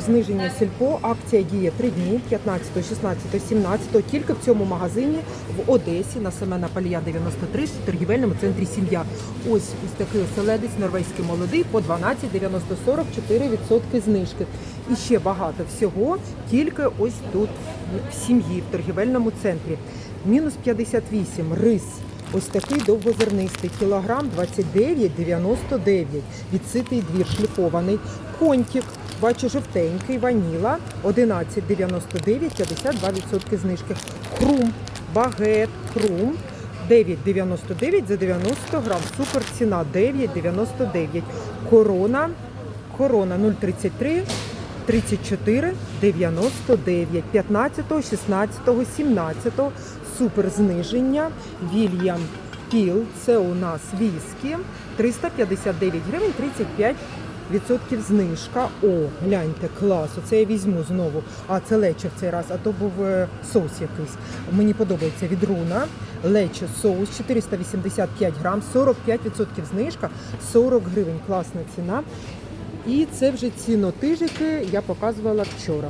Зниження сільпо, акція діє 3 дні, 15, 16, 17, тільки в цьому магазині в Одесі на Семена Палія 93 в торгівельному центрі Сім'я. Ось ось такий оселедець норвезький молодий по 12, 90, 44 відсотки знижки. І ще багато всього, тільки ось тут в сім'ї, в торгівельному центрі. Мінус 58, рис. Ось такий довгозернистий, кілограм 29,99. Відситий двір шліфований. Контік, бачу, жовтенький, ваніла 11,99, 52% знижки. Хрум, багет, хрум 9,99 за 90 грам. Супер ціна 9,99. Корона, корона 0,33. 34 99 15 16 17 супер зниження Вільям Піл це у нас віскі 359 гривень 35 Відсотків знижка. О, гляньте, клас. Оце я візьму знову. А це лечо в цей раз, а то був е, соус якийсь. Мені подобається від руна. Лечо соус 485 грам, 45% знижка, 40 гривень. Класна ціна. І це вже цінотижики я показувала вчора.